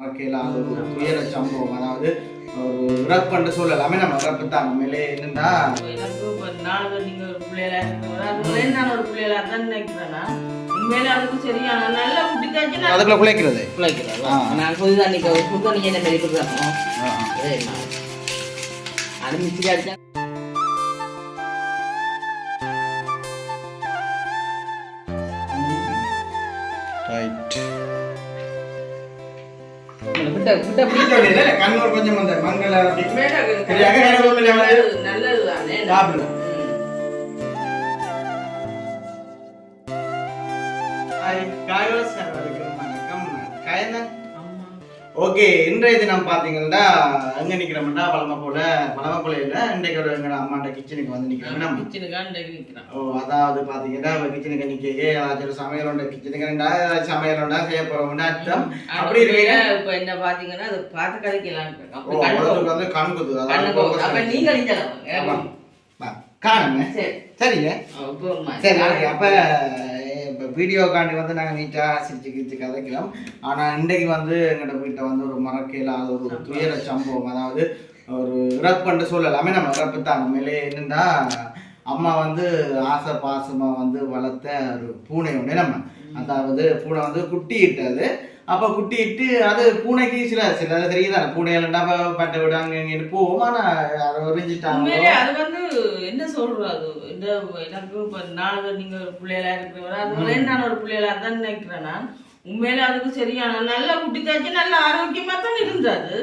மறக்கையில் அது ஒரு துயர சம்பவம். அதாவது ஒரு இறப்புன்னு சொல்லலாமே நம்ம இறப்பு தான் உண்மையிலே என்னன்னா எனக்கு இப்ப நாலு நீங்க ஒரு பிள்ளைகளா அதுல நான் ஒரு பிள்ளைகளா தான் நினைக்கிறேன்னா உண்மையில அதுக்கு சரியான நல்ல குட்டி காய்ச்சி நான் அதுக்குள்ள குலைக்கிறது. பிள்ளைக்கிறேன் ஆ. நான் புது தண்ணிக்கு புது தண்ணி என்ன மாதிரி கொடுக்குறோம் ஆ, ஆ. அது அடிச்சா ரைட். விட்ட விட்ட இல்ல, கண்ணூர் கொஞ்சம் அந்த மங்கள. நல்லதுதானே? சாப்பிடுங்க. ஓகே இன்றைய தினம் பார்த்தீங்கன்னா எங்க நிக்கிறோம்னா பழமை போல பழமை போல இல்ல இன்றைக்கு ஒரு எங்க அம்மாண்ட கிச்சனுக்கு வந்து நம்ம இன்றைக்கு நிக்கிறான். ஓ அதாவது பாத்தீங்கன்னா கிச்சனுக்கு நிக்க ஏதாச்சும் சமையலோட கிச்சனுக்கு சமையலோட செய்ய போறோம்னு அர்த்தம். அப்படி இருக்கையில இப்ப என்ன பாத்தீங்கன்னா அது பார்த்து அவளுக்கு வந்து கண் குத்து. அப்ப நீங்க ஆமா. வா, காணுங்க. சரி. சரிங்க. சரி அப்ப வீடியோக்காண்டி வந்து நாங்கள் நீட்டாக சிரிச்சு கிரிச்சு கதைக்கிறோம் ஆனால் இன்றைக்கு வந்து எங்கள்கிட்ட வீட்டை வந்து ஒரு மறக்கையில் அது ஒரு துயர சம்பவம். அதாவது ஒரு இறப்புன்னு சொல்லலாமே நம்ம இறப்பு தான். உண்மையிலே என்னென்னா அம்மா வந்து ஆசை பாசமாக வந்து வளர்த்த ஒரு பூனை ஒன்று நம்ம. அதாவது பூனை வந்து குட்டி இட்டது அப்போ குட்டி இட்டு அது பூனைக்கு சில சில தெரியுதானே? பூனையிலண்டா பட்டை விட அங்கே இங்கே போவோம்? ஆனால் அதை உறிஞ்சிட்டாங்க அது வந்து என்ன சொல்றது? அது இந்த எனக்கு இப்ப நாலு நீங்க ஒரு பிள்ளைகளா இருக்கிறவங்க அதுல நான் ஒரு பிள்ளைகளா தான் நினைக்கிறேன் நான். உண்மையில அதுக்கு சரியான நல்ல குட்டி காய்ச்சி நல்ல ஆரோக்கியமா தான் இருந்தது.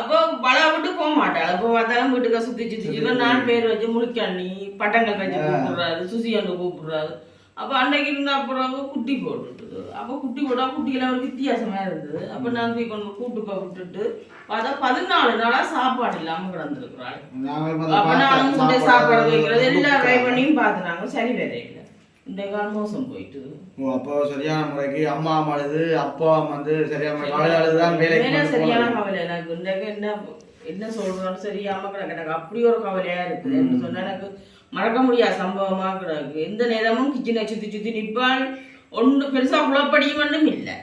அப்போ பல விட்டு போக மாட்டாள் அப்போ பார்த்தாலும் வீட்டுக்கு சுத்தி சுத்தி சுத்தி நாலு பேர் வச்சு முழுக்கண்ணி பட்டங்கள் வச்சு கூப்பிடுறாரு சுசி அண்டு கூப்பிடுறாரு. அப்போ அன்னைக்கு இருந்த அப்புறம் குட்டி போட்டுட்டுது அப்போ குட்டி போட்டா குட்டியெல்லாம் ஒரு வித்தியாசமா இருந்தது. அப்போ நான் போய் கொண்டு கூட்டு போய் விட்டுட்டு பார்த்தா பதினாலு நாளா சாப்பாடு இல்லாம கிடந்திருக்கிறாள். அப்ப நானும் சாப்பாடு வைக்கிறது எல்லா ட்ரை. பண்ணியும் பார்த்துனாங்க சரி வேற இல்லை. இந்த கால் மோசம் போயிட்டு. அப்போ சரியான முறைக்கு அம்மா அழுது அப்பா வந்து சரியான அழுதுதான் சரியான. கவலை எனக்கு இன்றைக்கு என்ன என்ன சொல்றோம்னு சரியாம கிடக்கு எனக்கு அப்படி ஒரு கவலையா இருக்குது என்று சொன்னா எனக்கு மறக்க முடியாத சம்பவமா கிடக்கு. எந்த நேரமும் கிச்சனை சுத்தி சுத்தி நிப்பாள். ஒண்ணு பெருசா குழப்படியும் ஒன்றும் இல்லை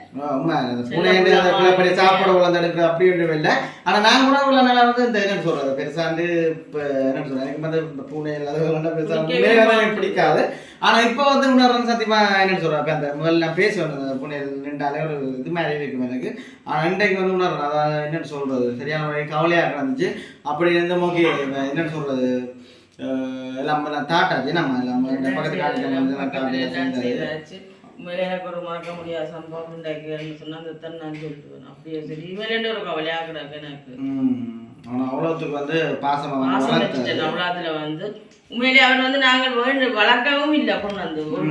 பிள்ளைப்படி சாப்பாடு உழந்தெடுக்க அப்படி ஒன்றும் இல்லை. ஆனா நான் கூட உள்ள நாளா வந்து இந்த என்ன சொல்றது? பெருசாண்டு இப்ப என்ன சொல்றது? எனக்கு வந்து இந்த பூனை இல்லாத பெருசா எனக்கு பிடிக்காது. ஆனா இப்போ வந்து உணர்றது சத்தியமா என்ன சொல்றேன் அந்த முதல்ல நான் பேசி வந்தேன் பூனை நின்றாலே ஒரு இது மாதிரி இருக்கும் எனக்கு. ஆனா இன்றைக்கு வந்து உணர்றேன். அதான் என்னன்னு சொல்றது? சரியான முறை கவலையா இருந்துச்சு அப்படி இருந்து ஓகே என்னன்னு சொல்றது? எல்லாம் நான் தாட்டாச்சு. நம்ம நம்ம பக்கத்து காட்டுக்கு உண்மையிலே எனக்கு ஒரு மறக்க முடியாத சம்பவம் உண்டாக்கி சொன்னா அந்த தான் நான் சொல்லிட்டு வரேன். அப்படியே சரி இவன் ஒரு கவலையா கிடக்கு எனக்கு ம். ஆனா அவ்வளவுத்துக்கு வந்து பாசமா. வச்சுட்டேன் அவ்வளோத்துல வந்து உண்மையிலே அவன் வந்து நாங்கள் வேண்டு வளர்க்கவும் இல்லை கொண்டு வந்து ஒரு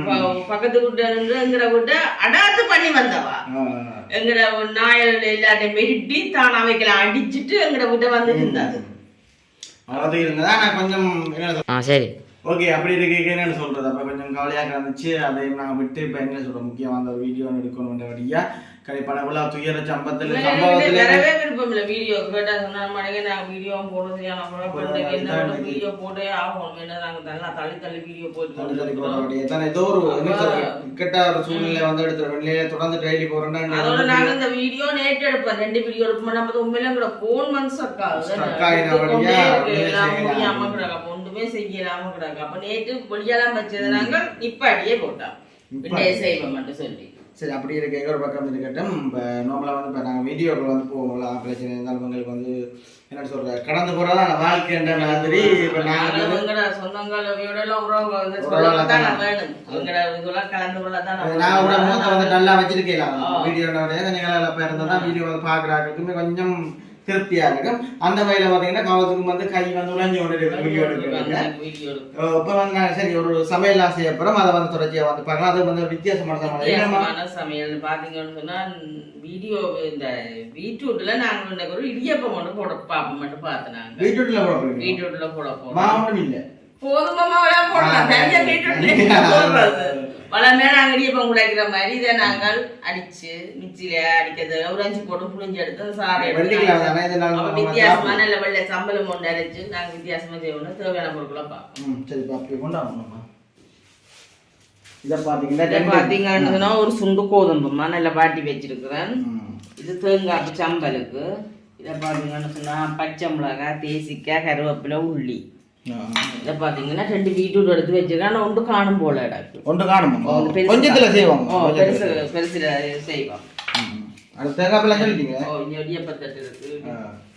பக்கத்து வீட்டுல இருந்து எங்கிற வீட்டை அடாத்து பண்ணி வந்தவா. எங்கட நாயல் எல்லாத்தையும் மெரிட்டி தான் அவைக்கெல்லாம் அடிச்சிட்டு எங்கட வீட்டை வந்து இருந்தாது அவ்வளவுத்துக்கு இருந்ததா நான் கொஞ்சம் என்ன சொல்றது? ஆ சரி ஓகே அப்படி இருக்க என்னன்னு சொல்றது? அப்ப கொஞ்சம் கவலையா இருந்துச்சு அதையும் நான் விட்டு இப்ப என்ன சொல்றோம் முக்கியமா அந்த வீடியோ எடுக்கணும் வழியா கண்டிப்பான இவ்வளோ துயர சம்பத்துல சம்பவத்துல வரவே விருப்பம் இல்லை. வீடியோ கேட்டா சொன்னா மணிக்கு நாங்கள் வீடியோ போடுறது என்ன வீடியோ போட்டே ஆகணும். என்ன நாங்கள் நல்லா தள்ளி தள்ளி வீடியோ போட்டு தள்ளி தள்ளி போட. வேண்டிய ஏதோ ஒரு இக்கட்ட ஒரு சூழ்நிலை வந்து எடுத்துற வெளியில தொடர்ந்து டெய்லி அதோட போறேன்னா நாங்க இந்த வீடியோ நேற்று எடுப்போம். ரெண்டு வீடியோ எடுப்போம். நம்ம உண்மையில கூட போன் வந்து ஸ்டக் Stuck ஆயினபடியா அப்படியே? செய்யலாம். முடியாம கிடக்கு ஒன்றுமே செய்யலாம கிடக்கு அப்ப நேற்று வெளியெல்லாம் வச்சது நாங்க நிப்பாட்டியே போட்டோம். செய்வோம் மட்டும் சொல்லி. சரி அப்படி இருக்க ஒரு பக்கம் இருக்கட்டும். இப்போ நார்மலாக வந்து இப்போ நாங்கள் வீடியோக்கள் வந்து போவோம்ல பிரச்சனை இருந்தாலும் உங்களுக்கு வந்து என்ன சொல்ற கடந்து போகிறதான் வாழ்க்கைன்ற மாதிரி இப்போ நாங்கள் எங்கட சொந்தங்களோட உறவுங்க வந்து தான். நான் வந்து நல்லா வச்சிருக்கேன். வீடியோ கொஞ்சம் நல்லா தான் வீடியோ வந்து பார்க்குறாங்களுக்குமே கொஞ்சம் திருப்தியா இருக்கும் அந்த வகையில் பார்த்தீங்கன்னா கவத்துக்கும் வந்து கை வந்து உழைஞ்சு கொண்டு வீடியோ எடுக்கிறீங்க இப்போ வந்து சரி ஒரு சமையல் ஆசை அப்புறம் அதை வந்து தொடர்ச்சியாக வந்து பார்க்கலாம். அது வந்து வித்தியாசமான சமையல். சமையல் பாத்தீங்கன்னு சொன்னா வீடியோ இந்த பீட்ரூட்ல நாங்க இன்னைக்கு ஒரு இடியப்பம் மட்டும் போட பாப்போம் மட்டும் பார்த்து நாங்க. பீட்ரூட்டில் போட போகிறீங்க பீட்ரூட்ல போட போறோம். மாவட்டம் இல்லை. போதுமாமா விட போடலாம். தனியா பீட்ரூட்ல போடுறது வளமே நாங்க இடியப்பம் குழைக்கிற மாதிரி இதை நாங்கள் அடிச்சு மிக்சியில அடிக்கிறது. ஒரு அஞ்சு போட்டு புளிஞ்சு எடுத்து நம்ம வித்தியாசமா நல்ல வெள்ளை சம்பளம் ஒன்று அரைச்சு நாங்க வித்தியாசமா செய்யணும் தேவையான பொருட்களை பார்ப்போம் சரி அப்படி கொண்டாடணும்மா. இதை பார்த்தீங்கன்னா ஒரு சுண்டு கோதும்புமா நல்லா வாட்டி வச்சிருக்கிறேன். இது தேங்காய் சம்பலுக்கு இதை பார்த்தீங்கன்னு சொன்னால் பச்சை மிளகாய் தேசிக்காய் கருவேப்பிலை உள்ளி. இதை பார்த்தீங்கன்னா ரெண்டு பீட்ரூட் எடுத்து வச்சிருக்கேன் ஆனால் ஒன்று காணும் போல இடக்கு ஒன்று காணும் கொஞ்சத்துல தான். செய்வாங்க ஓ கொஞ்சத்துல. பெருசு பெருசுல செய்வோம் ம். அடுத்த தேங்காய் பிள்ளை சொல்லிட்டீங்க ஓ இங்கே இடியப்பத்தட்டு இருக்கு ஆ.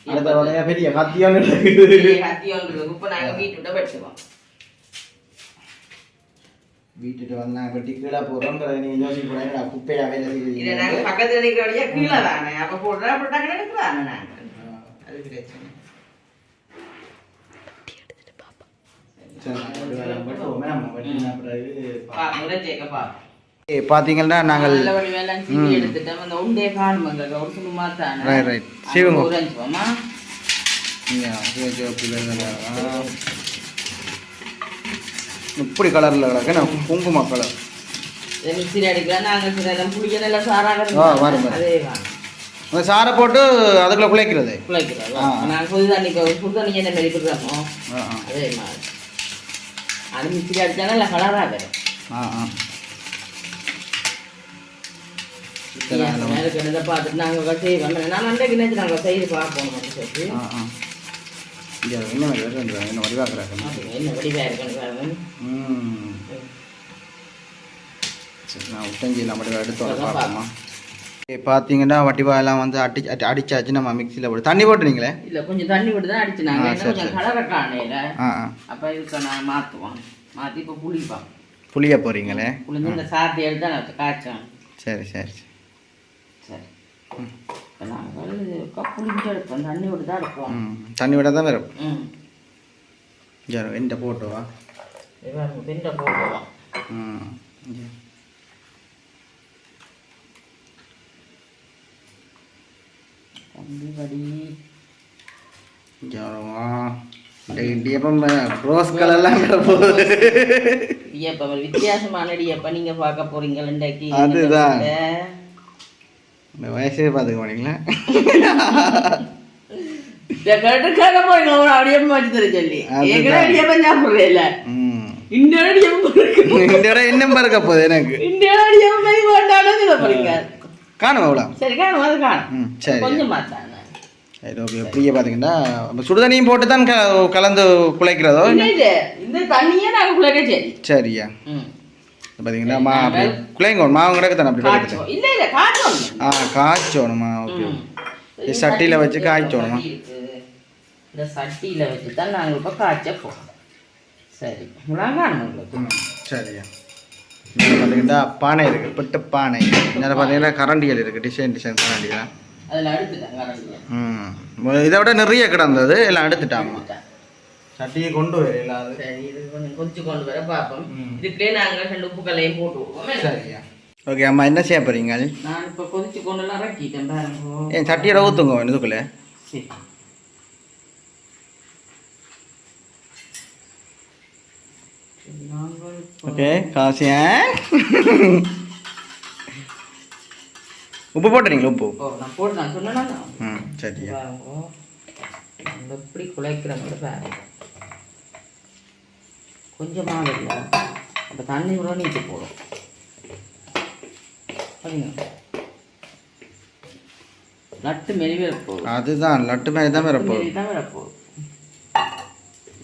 அடுத்த உடனே பெரிய கத்தியான இருக்குது கத்தி ஒன்று இருக்கு இப்போ நாங்கள் பீட்ரூட்டை வெட்டுவோம் வீட்டுக்கு வந்து நாங்கள் வெட்டி கீழே போகிறோங்கிறத நீங்கள் யோசிக்க கூடாது நான் குப்பையாகவே இதை செய்வீங்க நாங்கள் பக்கத்தில் நிற்கிற வழியா கீழே தானே அப்போ போடுறா அப்போ டக்குனு எடுக்கலாமே நாங்கள் அது பிரச்சனை சரி நாங்கள் வெட்டுவோமே நம்ம வெட்டின பிறகு பா முறை சேர்க்க பா பார்த்தீங்கன்னா நாங்கள் நல்ல வழி வேலை சீவி எடுத்துட்டோம் அந்த உண்டே காணுமங்க ஒரு சும்மா தானே ரைட் ரைட் சீவங்க இப்படி கலரில் கிடக்கு. குங்கும கலர் நாங்கள் சாரை போட்டு அதுக்குள்ளே குழைக்கிறது குழைக்கிறோம் அதே மிக்சியில் அடித்தா நல்லா கலராக வரும் ஆ ஆ. கிடந்த பார்த்துட்டு நாங்கள் செய்வோம் நான் அன்றைக்கு நேற்று நாங்கள் செய்து பார்ப்போம் சொல்லி. என்ன வடிவாக்குறாங்க என்ன வடிவாக இருக்குன்னு பாருங்க. ம். சரி நான் உத்தஞ்சியில் மட்டும் எடுத்து வர பார்ப்போமா. பார்த்தீங்கன்னா வட்டிவா எல்லாம் வந்து அடி அடி அடிச்சாச்சு நம்ம மிக்சியில் போட்டு. தண்ணி போட்டுறீங்களே? இல்லை கொஞ்சம் தண்ணி விட்டு தான் என்ன சரி, கொஞ்சம் சரி. கலரை காணையில் ஆ ஆ. அப்போ இதுக்கு நான் மாற்றுவோம் மாற்றி இப்போ புளிப்போம். புளிய போகிறீங்களே புளிஞ்சு இந்த சாத்தி எடுத்து நான் காய்ச்சோம் சரி சரி சரி. சரி. நாங்கள் புளிஞ்சு எடுப்போம். தண்ணி விட்டு தான் எடுப்போம். தண்ணி விட தான் வரும் ம். ஜரம் எந்த போட்டோவா இவன் பிண்டை போடுவோம் ம் இங்க. தம்பி படி ஜரமா இந்த இடியப்பம் ரோஸ் கலர்லாம் போகுது இடியப்பம் ஒரு வித்தியாசமான இடியப்பம் நீங்க பார்க்க போறீங்க இன்றைக்கு அதுதான். இந்த வயசே பார்த்துக்க மாட்டீங்களா கேட்டு கேட்க போறீங்க ஒரு அடியப்பம் வச்சு தர சொல்லி அதுதான். ஏற்கனவே இடியப்பம் சாப்பிடுறே இல்ல ம் இந்த இடியப்பம் இருக்கு இந்த இடம் என்ன பறக்க போகுது எனக்கு இந்த இடியப்பம் மாதிரி வேண்டாம்னு சொல்ல போறீங்க காணும் எவ்வளோ சரி காணும் அது காணும். ம் சரி. கொஞ்சம் சரி ஓகே இப்படியே பார்த்தீங்கன்னா நம்ம சுடுதண்ணியும் போட்டு தான் க கலந்து குழைக்கிறதோ? இல்ல, இல்ல. இந்த தண்ணியே நாங்க குளிக்க சரி சரியா. ம். பார்த்தீங்கன்னா மா அப்படி குழைங்க மாவு கிடக்கு தானே அப்படி கிடக்குது காய்ச்சோம். இல்ல இல்ல காய்ச்சோம். ஆ காய்ச்சோணுமா ஓகே. ம். இது சட்டியில வச்சு காய்ச்சோணுமா? இந்த சட்டியில வச்சு தான் நாங்கள் இப்போ காய்ச்ச போகிறோம் சரி உங்களுக்கு. ம் சரியா. பார்த்தீங்கன்னா பானை இருக்குது பிட்டு பானை. இதில் பார்த்தீங்கன்னா கரண்டிகள் இருக்குது டிசைன் டிசைன் கரண்டிகள். ம். இதை விட நிறைய கிடந்தது எல்லாம் எடுத்துட்டாங்க சட்டியை கொண்டு கொஞ்சம் வர பார்ப்போம். ம். இதுக்குள்ளே நாங்கள் ரெண்டு உப்பு கல்லையும் போட்டு விடுவோம். சரியா. ஓகே அம்மா என்ன செய்ய போறீங்க? நான் இப்போ கொதிச்சு ஏன் சட்டியோட ஊற்றுங்க இதுக்குள்ளே. சரி சரி, நாங்கள் இப்போ- ஓகே காசியா உப்பு போட்டுறீங்களா உப்பு? நான் போட்டு நான் சொன்னேன்னா ம் சரியா. எப்படி குழைக்கிறோம்னு பாருங்க கொஞ்சமாக இல்லை. அப்போ தண்ணி கூட நீட்டு போடும் சரிங்க நட்டு மெலிவே போகும் அதுதான் லட்டு மாதிரி தான் வரப்போ மெலி தான் வரப்போகுது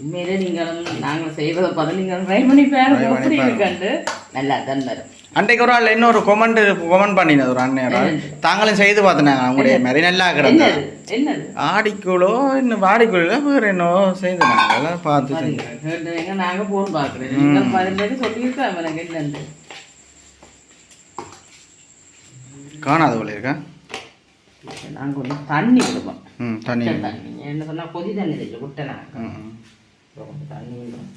உண்மையிலே நீங்கள் நாங்கள் செய்கிறத பார்த்து நீங்கள் ட்ரை பண்ணி பாருங்க எப்படி. இருக்காண்டு? நல்லா தான் வரும். அன்றைக்கு ஒரு ஆள் இன்னொரு கொமெண்ட் கொமெண்ட் பண்ணினது ஒரு அண்ணன். தாங்களும் செய்து பார்த்தினாங்க அவங்களுடைய மாதிரி நல்லா என்னது? ஆடிக்குழோ இன்னும் வாடிக்குழோ வேறு என்னவோ செய்தாங்க அதெல்லாம் பார்த்து செஞ்சு. பாருங்க, கேட்டவங்க நாங்கள் போன் பார்க்குறேன் நீங்கள் எனக்கு என்னண்டு காணாத போல இருக்கா? நாங்கள் கொஞ்சம் தண்ணி விடுவோம். ம் தண்ணி என்ன சொன்னால் கொதி தண்ணி தெரியல குட்டை நாங்கள் ம் ம். கொஞ்சம் தண்ணி விடுவோம்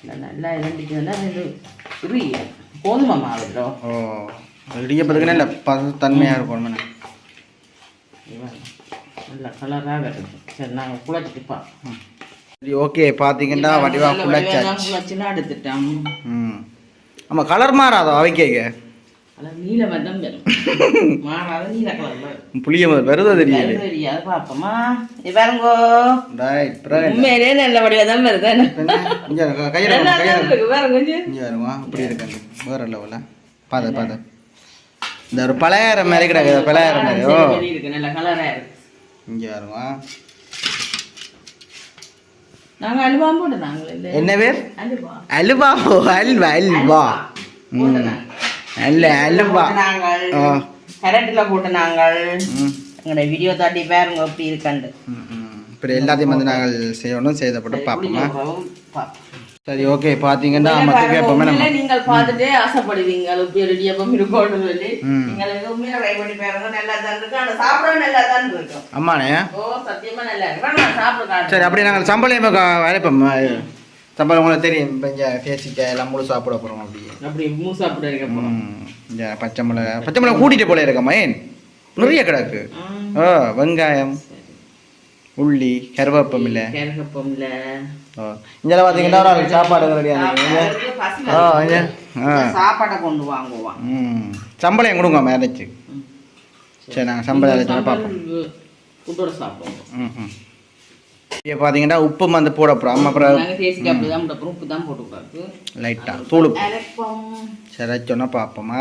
இந்த நல்லா இருந்துச்சுன்னா ரெண்டு சிறிய கோதுமை மாவுடோ ஓ இடியப்பதுக்கு நல்ல பத தன்மையாக இருக்கும் நல்லா கலராக இருக்கும் சரி நாங்கள் குழச்சிட்டுப்பா சரி ஓகே பார்த்தீங்கன்னா வடிவா குள்ளச்சாச்சு குழச்சினா எடுத்துட்டோம் ம். ஆமாம் கலர் மாறாதோ அவைக்கேங்க வரும். மாறாத நீல புளிய வருதா தெரியல தெரியாது பாப்போமா? பாருங்கோ. உண்மையிலே நல்ல வடிவா தான் வருது. இங்க கையில நல்லா தான் இருக்கு பாருங்க கொஞ்சம். இங்க வருமா இப்படி இருக்காங்க. வேற லெவல பாத பாத இந்த ஒரு பழையாரம் மாதிரி கிடக்குது பழையாரம் மாதிரி. ஓ. சரி, சரி இருக்கு நல்ல கலரா இருக்கு. இங்க வருமா நாங்க அல்வா போட்டு நாங்களே இல்ல? என்ன பேர்? அல்வா. அல்வா அல்வா. அல்ல ஆ. கரண்ட்ல போட்டு நாங்கள். எங்களோட வீடியோ தாட்டி பாருங்க எப்படி இருக்காண்டு. இப்படி எல்லாத்தையும் வந்து நாங்கள் செய்யணும் செய்தப்பட்டு பார்ப்போமா? சரி ஓகே பார்த்தீங்கன்னா மற்ற எப்பவுமே நம்ம. பார்த்துட்டு ஆசைப்படுவீங்க இப்படி ஒரு சொல்லி. ம். நீங்கள் உண்மையில ட்ரை பண்ணி பாருங்க நல்லா தான் இருக்கு. ஆனா சாப்பிட நல்லா தான் இருக்கும். அம்மாண்ணே ஓ சத்தியமா நல்லா இருக்கு. வேணா நான் சாப்பிட காட்டுறேன். சரி அப்படி நாங்கள் சம்பளம் இப்போ வரைப்போம் சம்பளம் உங்களுக்கு தெரியும் இப்போ இங்கே பேசிக்க எல்லாம் முழு சாப்பிட போகிறோம் அப்படி அப்படி மூ சாப்பிட இருக்க. இந்த பச்சை மிளகா பச்சை மிளகா கூட்டிட்டு போல இருக்கம்மா ஏன் நிறைய கிடக்கு. ஓ வெங்காயம் உள்ளி கருவேப்பம் இல்லை. கேரகப்பம்ல ஓ இங்கே பார்த்தீங்கன்னா ஒரு சாப்பாடு ரெடியாக ஓ இங்க ஆ சாப்பாடை கொண்டு வாங்குவான் ம் சம்பளம் கொடுங்க மேரேஜ் சரி நாங்கள் சம்பளம் பார்ப்போம். சாப்பிடுவோம். ம் ம் இங்கே பார்த்தீங்கன்னா உப்பு வந்து போட போகிறோம் அப்புறம் போட்டு உப்பு தான் போட்டுக்கூடாது லைட்டாக தூள் சரி சொன்னா பார்ப்போமா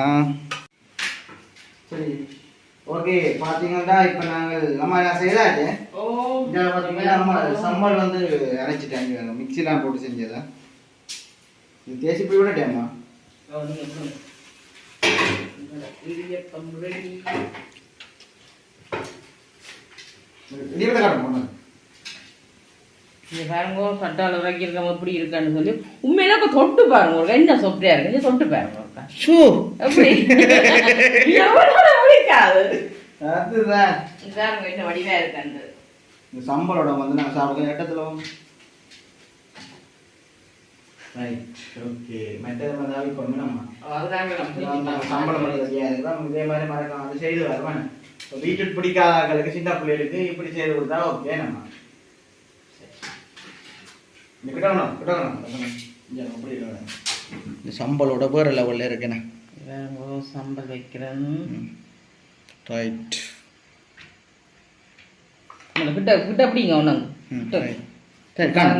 சரி. ஓகே பார்த்தீங்கன்னா இப்போ நாங்கள் நம்ம ஓ. இங்கே பார்த்தீங்கன்னா நம்ம சம்பல் வந்து அரைச்சிட்டாங்க மிக்சிலாம் போட்டு செஞ்சதா. இது தேசி போய் நீங்க சொல்லுங்க. இடியப்பம் பாருங்க கட்டால வைக்கிறவங்க எப்படி இருக்கான்னு சொல்லி உண்மையில இப்ப தொட்டு பாருங்க ஒரு என்ன சொப்பையா இருக்கு? கொஞ்சம் தொட்டு பாருங்க. ஷூ எப்படி? பிடிக்காது அதுதான். பாருங்க என்ன வடிவா இருக்கான்னு இந்த சம்பளோட வந்து நாங்கள் சாப்பிடுற இடத்துல ரைட் ஓகே மெட்டது வந்து ஆவிக்கணும் நம்ம அதுதாங்க நம்ம சம்பளம் இதே மாதிரி மறக்காம வந்து செய்து வருவானே. வீட்டுக்கு பிடிக்காத ஆட்களுக்கு சின்ன பிள்ளைகளுக்கு இப்படி செய்து கொடுத்தா ஓகே நம்ம. இந்த சம்பளோட பேர் லெவலில் இருக்குண்ணே பாருங்க சம்பல் வைக்கிறேன். ரைட் கிட்ட கிட்ட அப்படிங்க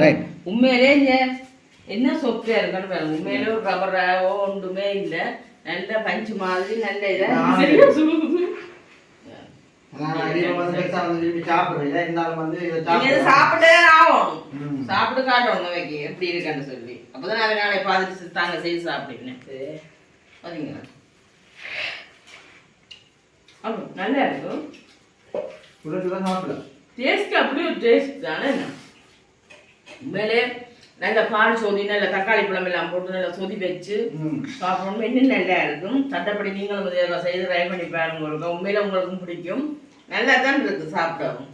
ரைட் உண்மையிலே இங்க என்ன சொப்பையா இருக்கான்னு பாருங்க. உண்மையிலே ஒரு ரப்பராவோ ஒன்றுமே இல்ல. நல்ல பஞ்சு மாதிரி நல்ல இதா. சாப்பிட்டே ஆகணும். ம். சாப்பிட்டு காட்டணும் வைக்க எப்படி இருக்குன்னு சொல்லி. அப்பதான் அவன் நாளை தாங்க செய்து சாப்பிடுவேன் பாத்தீங்களா? அப்போ நல்லா இருக்கும் டேஸ்ட் அப்படியே டேஸ்ட் தானே என்ன? உண்மையிலே நல்ல பால் சொதி நல்ல தக்காளி பழம் எல்லாம் போட்டு நல்லா சொதி வச்சு சாப்பிடணும். இன்னும் நல்லா இருக்கும் சட்டப்படி நீங்களும் செய்து ட்ரை பண்ணி பாருங்க உங்களுக்கு உண்மையில உங்களுக்கும் பிடிக்கும். நல்லா தான் இருக்கு சாப்பிடவும்.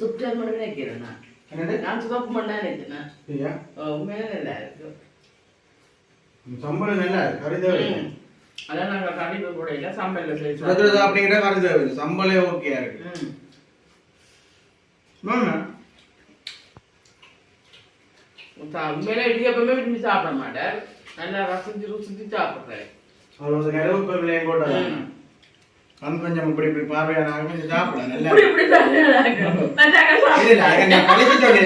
சுற்றால் மட்டும் நினைக்கிறேன் நான்? நான் சுதப்பு பண்ணா நினைக்கிறேன் உண்மையில நல்லா இருக்கு. சம்பளம் நல்லா இருக்கு. அதான் நாங்க கூட இல்லை சாம்பல்ல தேவை சம்பளே இருக்கு. உண்மையில இடியப்பமே விரும்பி சாப்பிட மாட்டேன். நல்லா ரசிச்சு ருசிச்சு சாப்பிடுறேன். கண் கொஞ்சம் இப்படி இப்படி பார்வையான கொஞ்சம் சாப்பிட நல்லா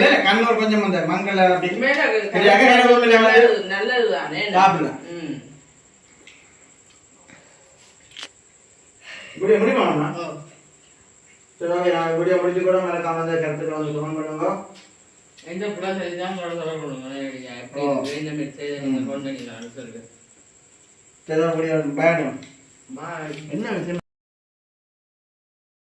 தான் கண்ணூர் கொஞ்சம் அந்த மங்கள அப்படி. நல்லது- நல்லதுதானே சாப்பிடலாம். ம். இப்படி முடியுமா ஓ. சரி ஓகே நான் வீடியோ முடிச்சு கூட மறக்காம வந்து கருத்துக்களை வந்து கமெண்ட் பண்ணுங்க. எந்த புள்ள செஞ்சாலும் கூட சொல்ல கொடுங்க இந்த மாதிரி செய்த கொண்டு வரீங்களான்னு சொல்லுங்க சரி பயணம் பாய் என்ன விஷயம்?